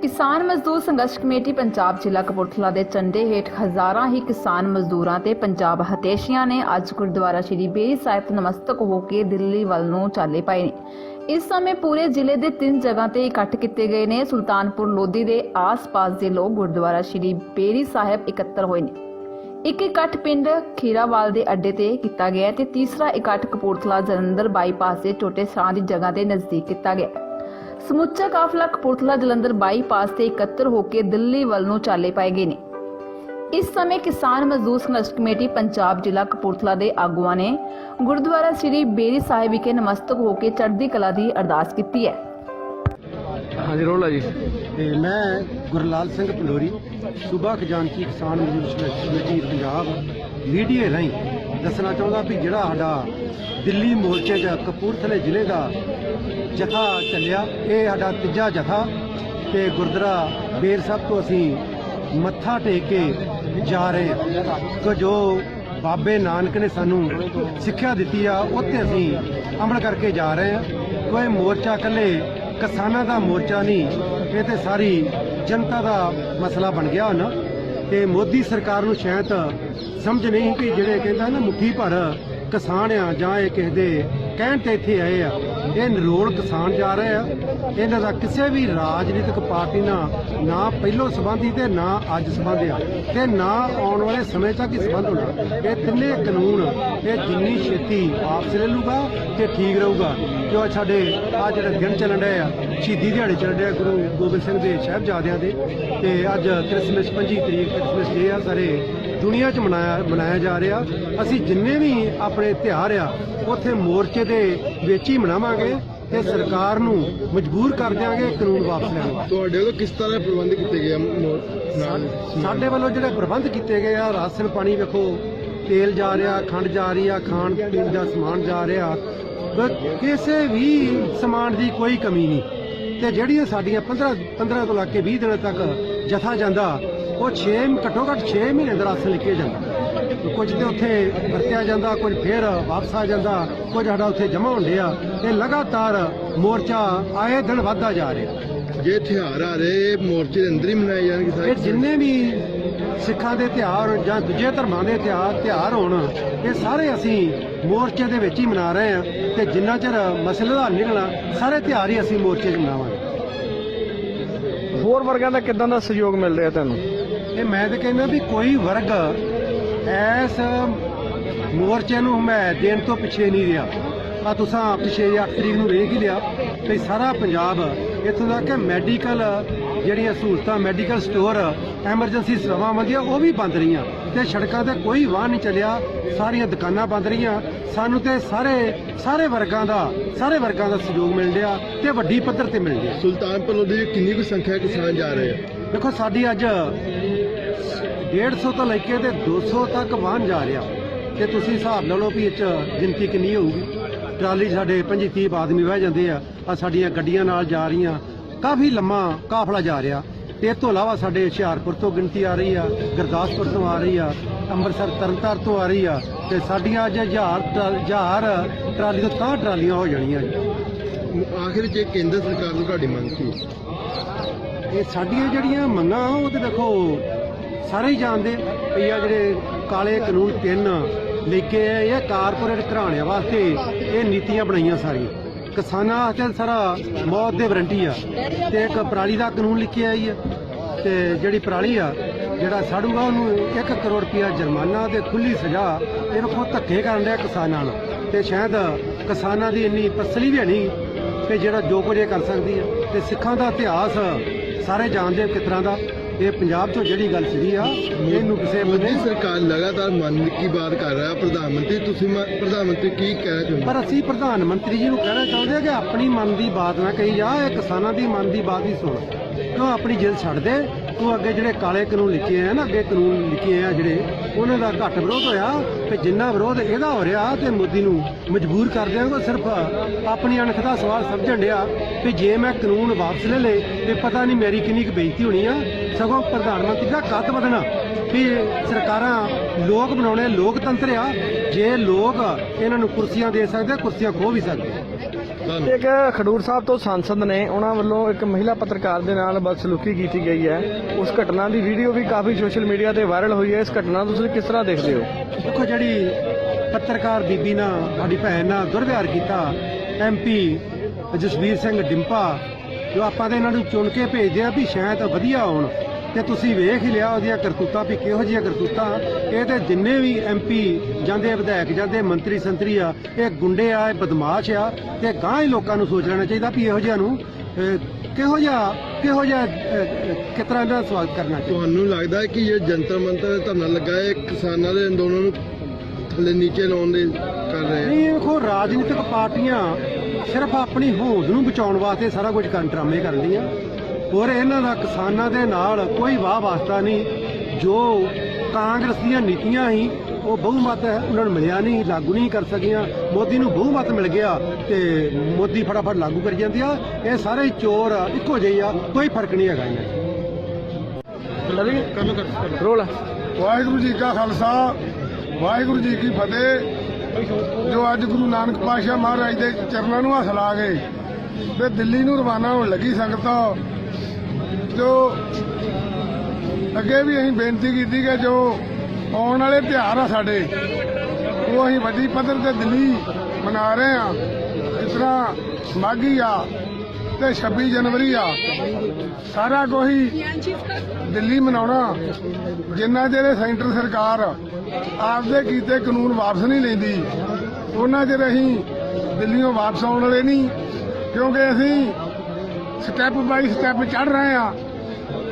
ਕਿਸਾਨ ਮਜ਼ਦੂਰ ਸੰਘਰਸ਼ ਕਮੇਟੀ ਪੰਜਾਬ ਜ਼ਿਲ੍ਹਾ ਕਪੂਰਥਲਾ ਦੇ ਝੰਡੇ ਹੇਠ ਹਜ਼ਾਰਾਂ ਹੀ ਕਿਸਾਨ ਮਜ਼ਦੂਰਾਂ ਤੇ ਪੰਜਾਬ ਹਤੇਸ਼ੀਆਂ ਨੇ ਅੱਜ ਗੁਰਦੁਆਰਾ ਸ਼੍ਰੀ ਬੇਰੀ ਸਾਹਿਬ ਨਮਸਤਕ ਹੋ ਕੇ ਦਿੱਲੀ ਵੱਲ ਨੂੰ ਚਾਲੇ ਪਏ ਨੇ। ਇਸ ਸਮੇਂ ਪੂਰੇ ਜ਼ਿਲ੍ਹੇ ਦੇ ਤਿੰਨ ਜਗ੍ਹਾ ਤੇ ਇਕੱਠ ਕੀਤੇ ਗਏ ਨੇ ਸੁਲਤਾਨਪੁਰ, ਲੋਧੀ ਦੇ ਆਸ-ਪਾਸ ਦੇ ਲੋਕ ਗੁਰਦੁਆਰਾ ਸ਼੍ਰੀ ਬੇਰੀ ਸਾਹਿਬ ਇਕੱਤਰ ਹੋਏ ਨੇ। ਇੱਕ ਇਕੱਠ ਪਿੰਡ ਖੀਰਾਵਾਲ ਦੇ ਅੱਡੇ ਤੇ ਕੀਤਾ ਗਿਆ ਤੇ ਤੀਸਰਾ ਇਕੱਠ ਕਪੂਰਥਲਾ ਜਲੰਧਰ ਬਾਈਪਾਸ ਦੇ ਛੋਟੇ ਸਾਹ ਦੀ ਜਗ੍ਹਾ ਦੇ ਨਜ਼ਦੀਕ ਕੀਤਾ ਗਿਆ ਸਮੁੱਚਾ ਕਾਫਲਾ ਕਪੂਰਥਲਾ ਜਲੰਧਰ ਬਾਈਪਾਸ ਤੇ ਇਕੱਤਰ ਹੋ ਕੇ ਦਿੱਲੀ ਵੱਲ ਨੂੰ ਚਾਲੇ ਪਾਏ ਗਏ ਨੇ। ਇਸ ਸਮੇਂ ਕਿਸਾਨ ਮਜ਼ਦੂਰ ਸੰਘਰਸ਼ ਕਮੇਟੀ ਪੰਜਾਬ ਜ਼ਿਲ੍ਹਾ ਕਪੂਰਥਲਾ ਦੇ ਆਗੂਆਂ ਨੇ ਗੁਰਦੁਆਰਾ ਸ੍ਰੀ ਬੇਰੀ ਸਾਹਿਬ ਵਿਖੇ ਨਮਸਤਕ ਹੋ ਕੇ ਚੜ੍ਹਦੀ ਕਲਾ ਦੀ ਅਰਦਾਸ ਕੀਤੀ ਹੈ। ਹਾਂਜੀ ਰੋਲਾ ਜੀ। ਤੇ ਮੈਂ ਗੁਰਲਾਲ ਸਿੰਘ ਪੰਡੋਰੀ ਸੂਬਾ ਖਜ਼ਾਨਚੀ ਕਿਸਾਨ ਮਜ਼ਦੂਰ ਸੰਘਰਸ਼ ਕਮੇਟੀ ਪੰਜਾਬ ਮੀਡੀਆ ਰਾਹੀਂ ਦੱਸਣਾ ਚਾਹੁੰਦਾ ਵੀ ਜਿਹੜਾ ਸਾਡਾ ਦਿੱਲੀ ਮੋਰਚੇ 'ਚ ਕਪੂਰਥਲੇ ਜ਼ਿਲ੍ਹੇ ਦਾ ਜਥਾ ਚੱਲਿਆ, ਇਹ ਸਾਡਾ ਤੀਜਾ ਜਥਾ ਤੇ ਗੁਰਦੁਆਰਾ ਬੇਰ ਸਾਹਿਬ ਤੋਂ ਅਸੀਂ ਮੱਥਾ ਟੇਕ ਕੇ ਜਾ ਰਹੇ ਹਾਂ। ਕਿ ਜੋ ਬਾਬੇ ਨਾਨਕ ਨੇ ਸਾਨੂੰ ਸਿੱਖਿਆ ਦਿੱਤੀ ਆ ਉੱਤੇ ਅਸੀਂ ਅਮਲ ਕਰਕੇ ਜਾ ਰਹੇ ਹਾਂ। ਕੋਈ ਮੋਰਚਾ ਇਕੱਲੇ ਕਿਸਾਨਾਂ ਦਾ ਮੋਰਚਾ ਨਹੀਂ, ਇਹ ਤੇ ਸਾਰੀ ਜਨਤਾ ਦਾ ਮਸਲਾ ਬਣ ਗਿਆ ਹੁਣ। ਤੇ ਮੋਦੀ ਸਰਕਾਰ ਨੂੰ ਸ਼ਾਇਦ ਸਮਝ ਨਹੀਂ ਕਿ ਜਿਹੜੇ ਕਹਿੰਦਾ ਨਾ, ਮੁੱਠੀ ਭਰ ਕਿਸਾਨ ਆ ਜਾਂ ਇਹ ਕਿਸੇ ਦੇ ਕਹਿਣ ਤੇ ਇੱਥੇ ਆਏ ਆ। ਇਹ ਨਿਰੋਲ ਕਿਸਾਨ ਜਾ ਰਹੇ ਆ। ਇਹਨਾਂ ਦਾ ਕਿਸੇ ਵੀ ਰਾਜਨੀਤਿਕ ਪਾਰਟੀ ਨਾਲ ਨਾ ਪਹਿਲੋਂ ਸੰਬੰਧੀ ਤੇ ਨਾ ਅੱਜ ਸੰਬੰਧ ਆ। ਤੇ ਨਾ ਆਉਣ ਵਾਲੇ ਸਮੇਂ ਤੱਕ ਹੀ ਸੰਬੰਧ ਹੋਣਾ। ਇਹ ਤਿੰਨੇ ਕਾਨੂੰਨ, ਇਹ ਜਿੰਨੀ ਛੇਤੀ ਆਪਸ ਲੈ ਲੂਗਾ ਤੇ ਠੀਕ ਰਹੂਗਾ। ਜੋ ਸਾਡੇ ਆ ਜਿਹੜਾ ਦਿਨ ਚੱਲਣ ਡਿਆ ਆ, ਸ਼ਹੀਦੀ ਦਿਹਾੜੇ ਚੱਲਣ ਡਿਆ ਗੁਰੂ ਗੋਬਿੰਦ ਸਿੰਘ ਦੇ ਸਾਹਿਬਜ਼ਾਦਿਆਂ ਦੇ। ਤੇ ਅੱਜ ਕ੍ਰਿਸਮਸ 25 ਤਰੀਕ ਕ੍ਰਿਸਮਸ ਡੇ ਆ ਸਾਰੇ ਦੁਨੀਆ 'ਚ ਮਨਾਇਆ ਮਨਾਇਆ ਜਾ ਰਿਹਾ। ਅਸੀਂ ਜਿੰਨੇ ਵੀ ਆਪਣੇ ਤਿਉਹਾਰ ਆ ਉੱਥੇ ਮੋਰਚੇ ਦੇ ਵਿੱਚ ਹੀ ਮਨਾਵਾਂਗੇ ਤੇ ਸਰਕਾਰ ਨੂੰ ਮਜਬੂਰ ਕਰ ਦਿਆਂਗੇ ਕਾਨੂੰਨ ਵਾਪਸ ਲੈਣ ਵਾਸਤੇ। ਤੁਹਾਡੇ ਵੱਲੋਂ ਕਿਸ ਤਰ੍ਹਾਂ ਦੇ ਪ੍ਰਬੰਧ ਕੀਤੇ ਗਏ ਆ? ਸਾਡੇ ਵੱਲੋਂ ਜਿਹੜੇ ਪ੍ਰਬੰਧ ਕੀਤੇ ਗਏ ਆ ਰਾਸ਼ਨ ਪਾਣੀ ਵੇਖੋ ਤੇਲ ਜਾ ਰਿਹਾ ਖੰਡ ਜਾ ਰਹੀ ਆ ਖਾਣ ਪੀਣ ਦਾ ਸਮਾਨ ਜਾ ਰਿਹਾ। ਕਿਸੇ ਵੀ ਸਮਾਨ ਦੀ ਕੋਈ ਕਮੀ ਨਹੀਂ। ਤੇ ਜਿਹੜੀਆਂ ਸਾਡੀਆਂ 15 15 ਤੋਂ ਲੈ ਕੇ 20 ਦਿਨਾਂ ਤੱਕ ਜਥਾ ਜਾਂਦਾ ਉਹ 6 ਘੱਟੋ ਘੱਟ 6 ਮਹੀਨੇ ਦਾ ਰਾਸ਼ਨ ਲਿਖੇ ਜਾਂਦਾ। ਕੁਝ ਤੇ ਉੱਥੇ ਵਰਤਿਆ ਜਾਂਦਾ ਕੁਝ ਫੇਰ ਵਾਪਸ ਆ ਜਾਂਦਾ ਕੁਝ ਸਾਡਾ ਉੱਥੇ ਜਮ੍ਹਾਂ ਹੁੰਦੇ ਆ ਇਹ ਲਗਾਤਾਰ ਮੋਰਚਾ ਆਏ ਦਿਨ ਵੱਧਦਾ ਜਾ ਰਿਹਾ। ਜੇ ਤਿਉਹਾਰ ਆ ਰਹੇ ਮੋਰਚੇ ਦੇ ਅੰਦਰ ਹੀ ਮਨਾਏ ਜਾਣਗੇ ਸਾਰੇ ਇਹ ਜਿੰਨੇ ਵੀ ਸਿੱਖਾਂ ਦੇ ਤਿਉਹਾਰ ਜਾਂ ਦੂਜੇ ਧਰਮਾਂ ਦੇ ਤਿਉਹਾਰ ਤਿਉਹਾਰ ਹੋਣ ਇਹ ਸਾਰੇ ਅਸੀਂ ਮੋਰਚੇ ਦੇ ਵਿੱਚ ਹੀ ਮਨਾ ਰਹੇ ਹਾਂ ਤੇ ਜਿੰਨਾ ਚਿਰ ਮਸਲੇ ਦਾ ਹੱਲ ਨਿਕਲਣਾ ਸਾਰੇ ਤਿਉਹਾਰ ਹੀ ਅਸੀਂ ਮੋਰਚੇ 'ਚ ਮਨਾਵਾਂਗੇ। ਹੋਰ ਵਰਗਾਂ ਦਾ ਕਿਦਾਂ ਦਾ ਸਹਿਯੋਗ ਮਿਲ ਰਿਹਾ ਤੁਹਾਨੂੰ? ਇਹ ਮੈਂ ਤਾਂ ਕਹਿੰਦਾ ਵੀ ਕੋਈ ਵਰਗ ਐਸ ਮੋਰਚੇ ਨੂੰ ਹਮਾਇਤ ਦੇਣ ਤੋਂ ਪਿੱਛੇ ਨਹੀਂ ਰਿਹਾ। ਆ ਤੁਸੀਂ ਪਿਛੇ 8 ਤਰੀਕ ਨੂੰ ਵੇਖ ਹੀ ਲਿਆ ਕਿ ਸਾਰਾ ਪੰਜਾਬ ਇੱਥੋਂ ਤੱਕ ਕਿ ਮੈਡੀਕਲ ਜਿਹੜੀਆਂ ਸਹੂਲਤਾਂ ਮੈਡੀਕਲ ਸਟੋਰ ਐਮਰਜੈਂਸੀ ਸੇਵਾਵਾਂ ਬੰਦੀਆਂ ਉਹ ਵੀ ਬੰਦ ਰਹੀਆਂ। ਤੇ ਸੜਕਾਂ ਤੇ ਕੋਈ ਵਾਹਨ ਨਹੀਂ ਚੱਲਿਆ ਸਾਰੀਆਂ ਦੁਕਾਨਾਂ ਬੰਦ ਰਹੀਆਂ। ਸਾਨੂੰ ਤੇ ਸਾਰੇ ਸਾਰੇ ਵਰਗਾਂ ਦਾ ਸਾਰੇ ਵਰਗਾਂ ਦਾ ਸਹਿਯੋਗ ਮਿਲ ਰਿਹਾ ਤੇ ਵੱਡੀ ਪੱਧਰ ਤੇ ਮਿਲ ਰਿਹਾ। ਸੁਲਤਾਨਪੁਰ ਦੀ ਕਿੰਨੀ ਕੁ ਸੰਖਿਆ ਕਿਸਾਨ ਜਾ ਰਹੇ ਆ? ਦੇਖੋ ਸਾਡੀ ਅੱਜ 150 ਤੋਂ ਲੈ ਕੇ ਤੇ 200 ਤੱਕ ਵਾਹਨ ਜਾ ਰਿਹਾ। ਤੇ ਤੁਸੀਂ ਹਿਸਾਬ ਲਾ ਲਓ ਵੀ ਇਹ 'ਚ ਗਿਣਤੀ ਕਿੰਨੀ ਹੋਊਗੀ? ਟਰਾਲੀ ਸਾਡੇ 25 30 ਆਦਮੀ ਬਹਿ ਜਾਂਦੇ ਆ ਆ ਸਾਡੀਆਂ ਗੱਡੀਆਂ ਨਾਲ ਜਾ ਰਹੀਆਂ। ਕਾਫੀ ਲੰਮਾ ਕਾਫਲਾ ਜਾ ਰਿਹਾ। ਤੇ ਇਸ ਤੋਂ ਇਲਾਵਾ ਸਾਡੇ ਹੁਸ਼ਿਆਰਪੁਰ ਤੋਂ ਗਿਣਤੀ ਆ ਰਹੀ ਆ ਗੁਰਦਾਸਪੁਰ ਤੋਂ ਆ ਰਹੀ ਆ ਅੰਮ੍ਰਿਤਸਰ ਤਰਨਤਾਰ ਤੋਂ ਆ ਰਹੀ ਆ। ਤੇ ਸਾਡੀਆਂ ਅੱਜ ਹਜ਼ਾਰ ਹਜ਼ਾਰ ਟਰਾਲੀ ਤੋਂ ਤਾਂ ਟਰਾਲੀਆਂ ਹੋ ਜਾਣੀਆਂ ਜੀ। ਆਖਿਰ ਚ ਕੇਂਦਰ ਸਰਕਾਰ ਨੂੰ ਤੁਹਾਡੀ ਮੰਗ ਕੀ ਇਹ ਸਾਡੀਆਂ ਜਿਹੜੀਆਂ ਮੰਗਾਂ ਉਹ ਤੇ ਦੇਖੋ ਸਾਰੇ ਹੀ ਜਾਣਦੇ ਵੀ ਜਿਹੜੇ ਕਾਲੇ ਕਾਨੂੰਨ ਤਿੰਨ ਲੈ ਕੇ ਆਏ ਇਹ ਕਾਰਪੋਰੇਟ ਘਰਾਣਿਆਂ ਵਾਸਤੇ ਇਹ ਨੀਤੀਆਂ ਬਣਾਈਆਂ ਸਾਰੀਆਂ। ਕਿਸਾਨਾਂ ਵਾਸਤੇ ਸਾਰਾ ਮੌਤ ਦੇ ਵਾਰੰਟੀ ਆ ਤੇ ਇੱਕ ਪਰਾਲੀ ਦਾ ਕਾਨੂੰਨ ਲਿਖਿਆ ਆਈ ਆ ਤੇ ਜਿਹੜੀ ਪਰਾਲੀ ਆ, ਜਿਹੜਾ ਸਾੜੂਗਾ ਉਹਨੂੰ 1 ਕਰੋੜ ਰੁਪਇਆ ਜੁਰਮਾਨਾ ਤੇ ਖੁੱਲੀ ਸਜ਼ਾ ਇਹ ਵੇਖੋ ਧੱਕੇ ਕਰਨ ਡਿਆ ਕਿਸਾਨਾਂ ਨਾਲ। ਤੇ ਸ਼ਾਇਦ ਕਿਸਾਨਾਂ ਦੀ ਇੰਨੀ ਤਸਲੀ ਵੀ ਨਹੀਂ ਕਿ ਜਿਹੜਾ ਜੋ ਕੁਝ ਇਹ ਕਰ ਸਕਦੀ ਹੈ ਤੇ ਸਿੱਖਾਂ ਦਾ ਇਤਿਹਾਸ ਸਾਰੇ ਜਾਣਦੇ ਕਿਸ ਤਰ੍ਹਾਂ ਦਾ। ਇਹ ਪੰਜਾਬ ਤੋਂ ਜਿਹੜੀ ਗੱਲ ਸੀਗੀ ਆ ਇਹਨੂੰ ਕਿਸੇ ਮੋਦੀ ਸਰਕਾਰ ਲਗਾਤਾਰ ਮਨ ਕੀ ਬਾਤ ਕਰ ਰਿਹਾ ਪ੍ਰਧਾਨ ਮੰਤਰੀ ਤੁਸੀਂ ਪ੍ਰਧਾਨ ਮੰਤਰੀ ਕੀ ਕਹਿਣਾ ਚਾਹੁੰਦੇ? ਪਰ ਅਸੀਂ ਪ੍ਰਧਾਨ ਮੰਤਰੀ ਜੀ ਨੂੰ ਕਹਿਣਾ ਚਾਹੁੰਦੇ ਹਾਂ ਕਿ ਆਪਣੀ ਮਨ ਦੀ ਬਾਤ ਨਾ ਕਹੀ ਜਾ ਇਹ ਕਿਸਾਨਾਂ ਦੀ ਮਨ ਦੀ ਬਾਤ ਹੀ ਸੁਣ। ਕਿਉਂ ਆਪਣੀ ਜਿੱਦ ਛੱਡ ਦੇ? ਤੂੰ ਅੱਗੇ ਜਿਹੜੇ ਕਾਲੇ ਕਾਨੂੰਨ ਲਿਖੇ ਆ ਨਾ, ਅੱਗੇ ਕਾਨੂੰਨ ਲਿਖੇ ਆ ਜਿਹੜੇ, ਉਹਨਾਂ ਦਾ ਘੱਟ ਵਿਰੋਧ ਹੋਇਆ ਤੇ ਜਿੰਨਾ ਵਿਰੋਧ ਇਹਦਾ ਹੋ ਰਿਹਾ ਤੇ ਮੋਦੀ ਨੂੰ ਮਜਬੂਰ ਕਰ ਦਿਆਂਗਾ ਸਿਰਫ ਆਪਣੀ ਅਣਖ ਦਾ ਸਵਾਲ ਸਮਝਣ ਡਿਆ ਕਿ ਜੇ ਮੈਂ ਕਾਨੂੰਨ ਵਾਪਸ ਲੈ ਲੇ ਤੇ ਪਤਾ ਨਹੀਂ ਮੇਰੀ ਕਿੰਨੀ ਕੁ ਬੇਇੱਜ਼ਤੀ ਹੋਣੀ ਆ। ਸਗੋਂ ਪ੍ਰਧਾਨ ਮੰਤਰੀ ਦਾ ਕੱਦ ਵਧਣਾ ਵੀ ਸਰਕਾਰਾਂ ਲੋਕ ਬਣਾਉਣੇ, ਲੋਕਤੰਤਰ ਆ। ਜੇ ਲੋਕ ਇਹਨਾਂ ਨੂੰ ਕੁਰਸੀਆਂ ਦੇ ਸਕਦੇ ਕੁਰਸੀਆਂ ਖੋ ਵੀ ਸਕਦੇ ਇੱਕ ਖਡੂਰ ਸਾਹਿਬ ਤੋਂ ਸੰਸਦ ਨੇ ਉਹਨਾਂ ਵੱਲੋਂ ਇੱਕ ਮਹਿਲਾ ਪੱਤਰਕਾਰ ਦੇ ਨਾਲ ਬਦਸਲੂਕੀ ਕੀਤੀ ਗਈ ਹੈ। ਉਸ ਘਟਨਾ ਦੀ ਵੀਡੀਓ ਵੀ ਕਾਫੀ ਸੋਸ਼ਲ ਮੀਡੀਆ ਤੇ ਵਾਇਰਲ ਹੋਈ ਹੈ। ਇਸ ਘਟਨਾ ਨੂੰ ਤੁਸੀਂ ਕਿਸ ਤਰ੍ਹਾਂ ਦੇਖਦੇ ਹੋ? ਦੇਖੋ ਜਿਹੜੀ ਪੱਤਰਕਾਰ ਬੀਬੀ ਨਾਲ ਸਾਡੀ ਭੈਣ ਨਾਲ ਦੁਰਵਿਹਾਰ ਕੀਤਾ ਐਮਪੀ ਜਸਵੀਰ ਸਿੰਘ ਡਿੰਪਾ ਜੋ ਆਪਾਂ ਤਾਂ ਇਹਨਾਂ ਨੂੰ ਚੁਣ ਕੇ ਭੇਜਦੇ ਆ ਵੀ ਸ਼ਾਇਦ ਵਧੀਆ ਹੋਣ। ਤੇ ਤੁਸੀਂ ਵੇਖ ਹੀ ਲਿਆ ਉਹਦੀਆਂ ਕਰਤੂਤਾਂ ਵੀ ਕਿਹੋ ਜਿਹੀਆਂ ਕਰਤੂਤਾਂ। ਇਹ ਤੇ ਜਿੰਨੇ ਵੀ ਐਮਪੀ ਜਾਂਦੇ ਵਿਧਾਇਕ ਜਾਂਦੇ ਮੰਤਰੀ ਸੰਤਰੀ ਆ ਇਹ ਗੁੰਡੇ ਆ ਇਹ ਬਦਮਾਸ਼ ਆ ਤੇ ਗਾਂ ਹੀ ਲੋਕਾਂ ਨੂੰ ਸੋਚ ਲੈਣਾ ਚਾਹੀਦਾ ਵੀ ਇਹੋ ਜਿਹਾ ਨੂੰ ਕਿਹੋ ਜਿਹਾ ਕਿਹੋ ਜਿਹਾ ਤਰ੍ਹਾਂ ਦਾ ਸਵਾਗਤ ਕਰਨਾ ਚਾਹੀਦਾ। ਤੁਹਾਨੂੰ ਲੱਗਦਾ ਹੈ ਕਿ ਇਹ ਜੰਤਰ ਮੰਤਰ ਧਰਨਾ ਲੱਗਾ ਹੈ ਕਿਸਾਨਾਂ ਦੇ ਅੰਦੋਲਨ ਨੂੰ ਥੱਲੇ ਨੀਚੇ ਲਾਉਣ ਦੇ ਕਰ ਰਹੇ ਨਹੀਂ ਵੇਖੋ ਰਾਜਨੀਤਿਕ ਪਾਰਟੀਆਂ ਸਿਰਫ ਆਪਣੀ ਹੋਂਦ ਨੂੰ ਬਚਾਉਣ ਵਾਸਤੇ ਸਾਰਾ ਕੁਝ ਕਰਨ ਡਰਾਮੇ ਕਰਦੀਆਂ ਔਰ ਇਹਨਾਂ ਦਾ ਕਿਸਾਨਾਂ ਦੇ ਨਾਲ ਕੋਈ ਵਾਹ ਵਾਸਤਾ ਨਹੀਂ। ਜੋ ਕਾਂਗਰਸ ਦੀਆਂ ਨੀਤੀਆਂ ਸੀ ਉਹ ਬਹੁਮਤ ਉਹਨਾਂ ਨੂੰ ਮਿਲਿਆ ਨਹੀਂ ਲਾਗੂ ਨਹੀਂ ਕਰ ਸਕੀਆਂ। ਮੋਦੀ ਨੂੰ ਬਹੁਮਤ ਮਿਲ ਗਿਆ ਤੇ ਮੋਦੀ ਫਟਾਫਟ ਲਾਗੂ ਕਰ ਜਾਂਦੀ ਆ। ਇਹ ਸਾਰੇ ਚੋਰ ਇੱਕੋ ਜਿਹੇ ਆ ਕੋਈ ਫ਼ਰਕ ਨਹੀਂ ਹੈਗਾ ਇਹਨਾਂ 'ਚ। ਲਵੀ ਰੋਲ। ਵਾਹਿਗੁਰੂ ਜੀ ਕਾ ਖਾਲਸਾ ਵਾਹਿਗੁਰੂ ਜੀ ਕੀ ਫਤਿਹ। ਜੋ ਅੱਜ ਗੁਰੂ ਨਾਨਕ ਪਾਤਸ਼ਾਹ ਮਹਾਰਾਜ ਦੇ ਚਰਨਾਂ ਨੂੰ ਹੱਥ ਲਾ ਗਏ ਤੇ ਦਿੱਲੀ ਨੂੰ ਰਵਾਨਾ ਹੋਣ ਲੱਗੀ ਸੰਗਤ ਜੋ ਅੱਗੇ ਵੀ ਅਸੀਂ ਬੇਨਤੀ ਕੀਤੀ ਕਿ ਜੋ ਆਉਣ ਵਾਲੇ ਤਿਉਹਾਰ ਆ ਸਾਡੇ, ਉਹ ਅਸੀਂ ਵੱਡੀ ਪੱਧਰ ਤੇ ਦਿੱਲੀ ਮਨਾ ਰਹੇ ਆ ਜਿਸ ਤਰ੍ਹਾਂ ਮਾਘੀ ਆ ਤੇ 26 ਜਨਵਰੀ ਆ, ਸਾਰਾ ਕੋਈ ਦਿੱਲੀ ਮਨਾਉਣਾ। ਜਿੰਨਾ ਚਿਰ ਸੈਂਟਰ ਸਰਕਾਰ ਆਪਦੇ ਕੀਤੇ ਕਾਨੂੰਨ ਵਾਪਸ ਨਹੀਂ ਲੈਂਦੀ, ਉਹਨਾਂ ਚਿਰ ਅਸੀਂ ਦਿੱਲੀੋਂ ਵਾਪਸ ਆਉਣ ਵਾਲੇ ਨਹੀਂ। ਕਿਉਂਕਿ ਅਸੀਂ ਸਟੈਪ ਬਾਈ ਸਟੈਪ ਚੜ ਰਹੇ ਆ।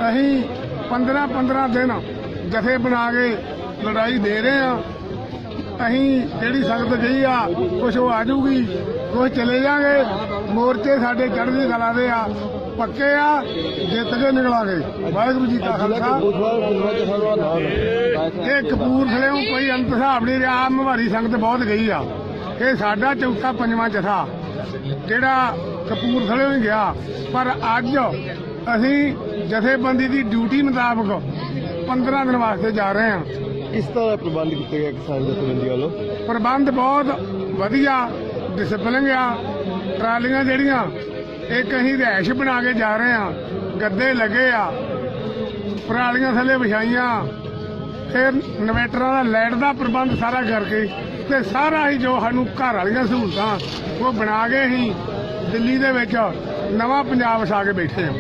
ਅਸੀਂ 15 15 ਦਿਨ ਜਥੇ ਬਣਾ ਕੇ ਲੜਾਈ ਦੇ ਰਹੇ ਆ। ਅਸੀਂ ਜਿਹੜੀ ਸੰਗਤ ਗਈ ਆ, ਕੁਛ ਉਹ ਆ ਜੂਗੀ ਕੁਛ ਚਲੇ ਜਾਗੇ। ਮੋਰਚੇ ਸਾਡੇ ਚੜ੍ਹਦੀ ਕਲਾ ਦੇ ਆ, ਪੱਕੇ ਆ, ਜਿੱਤ ਕੇ ਨਿਕਲਾਂਗੇ। ਵਾਹਿਗੁਰੂ ਜੀ ਕਾ ਖਾਲਸਾ। ਇਹ ਕਪੂਰਥਲੇ ਨੂੰ ਕੋਈ ਅੰਤ ਹਿਸਾਬ ਨਹੀਂ ਰਿਹਾ, ਆਹ ਸੰਗਤ ਬਹੁਤ ਗਈ ਆ। ਇਹ ਸਾਡਾ ਚੌਥਾ ਪੰਜਵਾਂ ਜਥਾ। ਜਿਹੜਾ ਕਪੂਰਥਲੇ ਹੀ ਗਿਆ ਪਰ ਅੱਜ ਅਸੀਂ ਜਥੇਬੰਦੀ ਦੀ ਡਿਊਟੀ ਮੁਤਾਬਕ 15 ਦਿਨ ਵਾਸਤੇ ਜਾ ਰਹੇ ਹਾਂ। ਕਿਸ ਤਰ੍ਹਾਂ ਦਾ ਪ੍ਰਬੰਧ ਕੀਤਾ ਗਿਆ ਕਿਸਾਨ ਜਥੇਬੰਦੀ ਵੱਲੋਂ? ਪ੍ਰਬੰਧ ਬਹੁਤ ਵਧੀਆ ਡਿਸਪਲਿਨ ਆ ਟਰਾਲੀਆਂ ਜਿਹੜੀਆਂ ਇੱਕ ਅਸੀਂ ਰਿਹਾਇਸ਼ ਬਣਾ ਕੇ ਜਾ ਰਹੇ ਆ ਗੱਦੇ ਲੱਗੇ ਆ ਪਰਾਲੀਆਂ ਥੱਲੇ ਵਿਛਾਈਆਂ। ਫਿਰ ਇਨਵੇਟਰਾਂ ਦਾ ਲਾਈਟ ਦਾ ਪ੍ਰਬੰਧ ਸਾਰਾ ਕਰਕੇ ਤੇ ਸਾਰਾ ਹੀ ਜੋ ਸਾਨੂੰ ਘਰ ਵਾਲੀਆਂ ਸਹੂਲਤਾਂ ਉਹ ਬਣਾ ਕੇ ਅਸੀਂ ਦਿੱਲੀ ਦੇ ਵਿੱਚ ਨਵਾਂ ਪੰਜਾਬ ਵਸਾ ਕੇ ਬੈਠੇ ਹਾਂ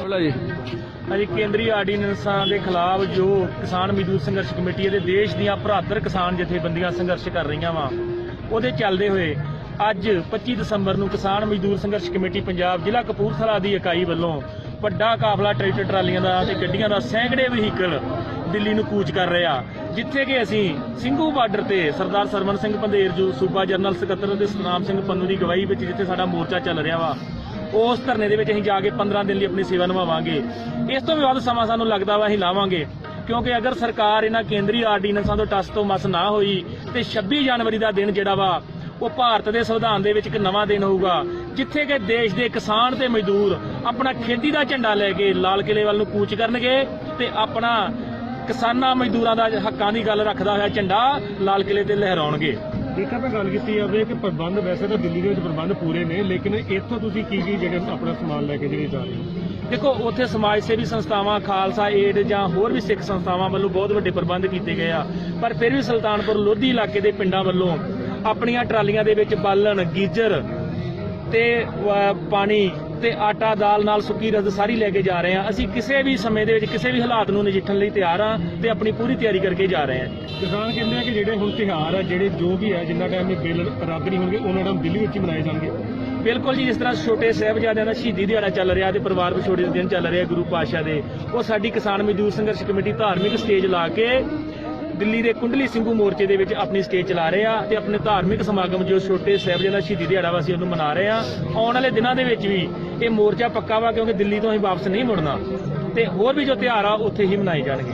ਬੋਲਾ ਜੀ। ਅੱਜ ਕੇਂਦਰੀ ਆਰਡੀਨੈਂਸਾਂ ਦੇ ਖਿਲਾਫ ਜੋ ਕਿਸਾਨ ਮਜ਼ਦੂਰ ਸੰਘਰਸ਼ ਕਮੇਟੀ ਅਤੇ ਦੇਸ਼ ਦੀਆਂ ਭਰਾਤਰ ਕਿਸਾਨ ਜਥੇਬੰਦੀਆਂ ਸੰਘਰਸ਼ ਕਰ ਰਹੀਆਂ ਵਾ ਉਹਦੇ ਚੱਲਦੇ ਹੋਏ ਅੱਜ 25 ਦਸੰਬਰ ਨੂੰ ਕਿਸਾਨ ਮਜ਼ਦੂਰ ਸੰਘਰਸ਼ ਕਮੇਟੀ ਪੰਜਾਬ ਜ਼ਿਲ੍ਹਾ ਕਪੂਰਥਲਾ ਦੀ ਇਕਾਈ ਵੱਲੋਂ ਵੱਡਾ ਕਾਫਲਾ ਟਰੈਕਟਰ ਟਰਾਲੀਆਂ ਦਾ ਤੇ ਗੱਡੀਆਂ ਦਾ ਸੈਂਕੜੇ ਵਹੀਕਲ ਦਿੱਲੀ ਨੂੰ ਕੂਚ ਕਰ ਰਿਹਾ ਜਿੱਥੇ ਕਿ ਅਸੀਂ ਸਿੰਘੂ ਬਾਰਡਰ ਤੇ ਸਰਦਾਰ ਸਰਵਨ ਸਿੰਘ ਪੰਧੇਰ ਸੂਬਾ ਜਨਰਲ ਸਕੱਤਰ ਤੇ ਸਤਨਾਮ ਸਿੰਘ ਪੰਨੂ ਦੀ ਗਵਾਹੀ ਵਿੱਚ ਜਿੱਥੇ ਸਾਡਾ ਮੋਰਚਾ ਚੱਲ ਰਿਹਾ ਵਾ, ਉਸ ਧਰਨੇ ਦੇ ਵਿੱਚ ਅਸੀਂ ਜਾ ਕੇ 15 ਦਿਨ ਲਈ ਆਪਣੀ ਸੇਵਾ ਨਿਭਾਵਾਂਗੇ। ਇਸ ਤੋਂ ਵੀ ਵੱਧ ਸਮਾਂ ਸਾਨੂੰ ਲੱਗਦਾ ਵਾ ਅਸੀਂ ਲਾਵਾਂਗੇ, ਕਿਉਂਕਿ ਅਗਰ ਸਰਕਾਰ ਇਹਨਾਂ ਕੇਂਦਰੀ ਆਰਡੀਨੈਂਸਾਂ ਤੋਂ ਟਸ ਤੋਂ ਮਸ ਨਾ ਹੋਈ ਤੇ 26 ਜਨਵਰੀ ਦਾ ਦਿਨ ਜਿਹੜਾ ਵਾ ਉਹ ਭਾਰਤ ਦੇ ਸੰਵਿਧਾਨ ਦੇ ਵਿੱਚ ਇੱਕ ਨਵਾਂ ਦਿਨ ਹੋਊਗਾ ਜਿੱਥੇ ਕਿ ਦੇਸ਼ ਦੇ ਕਿਸਾਨ ਤੇ ਮਜ਼ਦੂਰ ਆਪਣਾ ਖੇਤੀ ਦਾ ਝੰਡਾ ਲੈ ਕੇ ਲਾਲ ਕਿਲੇ ਵੱਲ ਨੂੰ ਕੂਚ ਕਰਨਗੇ ਤੇ ਆਪਣਾ ਕਿਸਾਨਾਂ ਮਜ਼ਦੂਰਾਂ ਦਾ ਹੱਕਾਂ ਦੀ ਗੱਲ ਰੱਖਦਾ ਹੋਇਆ ਝੰਡਾ ਲਾਲ ਕਿਲੇ ਤੇ ਲਹਿਰਾਉਣਗੇ। ਦੇਖਾ ਤਾਂ ਗੱਲ ਕੀਤੀ ਜਾਵੇ ਕਿ ਪ੍ਰਬੰਧ ਵੈਸੇ ਤਾਂ ਦਿੱਲੀ ਦੇ ਵਿੱਚ ਪ੍ਰਬੰਧ ਪੂਰੇ ਨੇ ਲੇਕਿਨ ਇੱਥੋਂ ਤੁਸੀਂ ਕੀ ਕੀ ਜਿਹੜੇ ਆਪਣਾ ਸਮਾਨ ਲੈ ਕੇ ਜਿਹੜੇ ਜਾ ਰਹੇ ਹੋ? ਦੇਖੋ ਉੱਥੇ ਸਮਾਜ ਸੇਵੀ ਸੰਸਥਾਵਾਂ ਖਾਲਸਾ ਏਡ ਜਾਂ ਹੋਰ ਵੀ ਸਿੱਖ ਸੰਸਥਾਵਾਂ ਵੱਲੋਂ ਬਹੁਤ ਵੱਡੇ ਪ੍ਰਬੰਧ ਕੀਤੇ ਗਏ ਆ ਪਰ ਫਿਰ ਵੀ ਸੁਲਤਾਨਪੁਰ ਲੋਧੀ ਇਲਾਕੇ ਦੇ ਪਿੰਡਾਂ ਵੱਲੋਂ ਆਪਣੀਆਂ ਟਰਾਲੀਆਂ ਦੇ ਵਿੱਚ ਬਾਲਣ ਗੀਜਰ ਤੇ ਪਾਣੀ ਤੇ ਆਟਾ ਦਾਲ ਨਾਲ ਸੁੱਕੀ ਰਦ ਸਾਰੀ ਲੈ ਕੇ ਜਾ ਰਹੇ ਆ ਅਸੀਂ ਕਿਸੇ ਵੀ ਸਮੇਂ ਦੇ ਵਿੱਚ ਕਿਸੇ ਵੀ ਹਾਲਾਤ ਨੂੰ ਨਜਿੱਠਣ ਲਈ ਤਿਆਰ ਆ ਤੇ ਆਪਣੀ ਪੂਰੀ ਤਿਆਰੀ ਕਰਕੇ ਜਾ ਰਹੇ ਆ ਕਿਸਾਨ ਕਹਿੰਦੇ ਆ ਕਿ ਜਿਹੜੇ ਹੁਣ ਤਿਉਹਾਰ ਆ ਜਿਹੜੇ ਜੋ ਵੀ ਹੈ ਜਿੰਨਾ ਟਾਈਮ ਇਹ ਬਿੱਲ ਰੱਦ ਨਹੀਂ ਹੋਣਗੇ ਉਹਨਾਂ ਟਾਈਮ ਦਿੱਲੀ ਵਿੱਚ ਹੀ ਮਨਾਏ ਜਾਣਗੇ। ਬਿਲਕੁਲ ਜੀ ਜਿਸ ਤਰ੍ਹਾਂ ਛੋਟੇ ਸਾਹਿਬਜ਼ਾਦਿਆਂ ਦਾ ਸ਼ਹੀਦੀ ਦਿਹਾੜਾ ਚੱਲ ਰਿਹਾ ਤੇ ਪਰਿਵਾਰ ਵਿਛੋੜੇ ਦਿਨ ਚੱਲ ਰਿਹਾ ਗੁਰੂ ਪਾਤਸ਼ਾਹ ਦੇ ਉਹ ਸਾਡੀ ਕਿਸਾਨ ਮਜ਼ਦੂਰ ਸੰਘਰਸ਼ ਕਮੇਟੀ ਧਾਰਮਿਕ ਸਟੇਜ ਲਾ ਕੇ ਦਿੱਲੀ ਦੇ ਕੁੰਡਲੀ ਸਿੰਘੂ ਮੋਰਚੇ ਦੇ ਵਿੱਚ ਆਪਣੀ ਸਟੇਜ ਚਲਾ ਰਹੇ ਆ ਤੇ ਆਪਣੇ ਧਾਰਮਿਕ ਸਮਾਗਮ ਜੋ ਛੋਟੇ ਸਾਹਿਬਜ਼ਾਦਾ ਸ਼ਹੀਦੀ ਦਿਹਾੜਾ ਵਾ ਅਸੀਂ ਉਹਨੂੰ ਮਨਾ ਰਹੇ ਆ। ਆਉਣ ਵਾਲੇ ਦਿਨਾਂ ਦੇ ਵਿੱਚ ਵੀ ਇਹ ਮੋਰਚਾ ਪੱਕਾ ਵਾ ਕਿਉਂਕਿ ਦਿੱਲੀ ਤੋਂ ਅਸੀਂ ਵਾਪਸ ਨਹੀਂ ਮੁੜਨਾ। ਤੇ ਹੋਰ ਵੀ ਜੋ ਤਿਉਹਾਰ ਆ, ਉੱਥੇ ਹੀ ਮਨਾਏ ਜਾਣਗੇ।